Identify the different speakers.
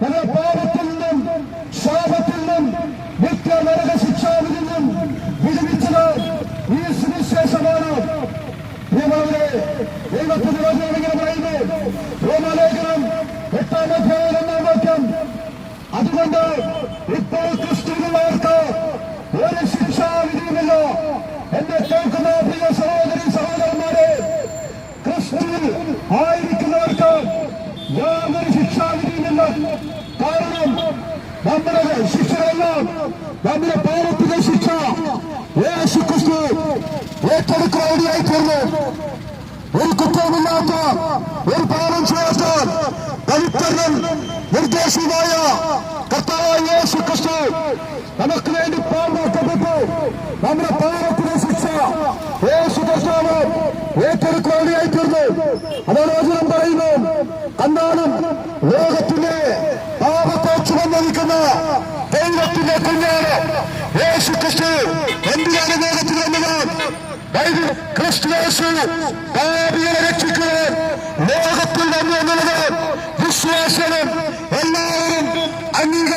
Speaker 1: ഞങ്ങളെ പാപത്തിൽ നിന്നും ശാപത്തിൽ നിന്നും നിത്യ നരക ശിക്ഷാവിൽ നിന്നും വിടുവിച്ചത് ഈ സുവിശേഷമാണ് പ്രിയമുള്ളവരെ ദൈവത്തിന്റെ വചനം പറയുന്നു. റോമാലേഖനം എട്ടാം അധ്യായം ഒന്നാം വാക്യം. അതുകൊണ്ട് ഇപ്പോൾ ക്രിസ്തുവിനുള്ളവർക്ക് ഒരു ശിക്ഷാവിധിയുമില്ല. എന്നെ കേൾക്കുന്ന പ്രിയ സഹോദരി സഹോദരന്മാരെ ക്രിസ്തുവിൽ ആയിരിക്കുന്നവർക്ക് ശിക്ഷാവിധിയുമില്ല കാരണം നമ്മുടെ ശിക്ഷകളെല്ലാം നമ്മുടെ പാപത്തിന്റെ ശിക്ഷ യേശു ക്രിസ്തു ഏറ്റെടുക്കുവാനായി തീർന്നു. ഒരു കുറ്റവുമില്ലാത്ത ഒരു പാപം ചെയ്യാത്ത പവിത്രനും നിർദ്ദേശവുമായ കർത്താവായ യേശു ക്രിസ്തു നമുക്ക് വേണ്ടി പാമ്പാക്കപ്പെട്ടു നമ്മുടെ പാപത്തിന്റെ ശിക്ഷ യേശു കർത്താവ് ഏറ്റെടുക്കുവാനായി തീർന്നു. അതാണ് വചനം പറയുന്നു കണ്ടാലും ലോകത്തിന്റെ ലോകത്തിന്റെ കുഞ്ഞാണ് യേശു ക്രിസ്തു എന്തിനാണ് ലോകത്തിൽ വന്നത്? ബൈബിൾ ക്രിസ്തു യേശു പാപികളെ രക്ഷിക്കുവാൻ ലോകത്തിൽ വന്നു എന്നുള്ളത് വിശ്വാസനം എല്ലാവരും അംഗീകാരം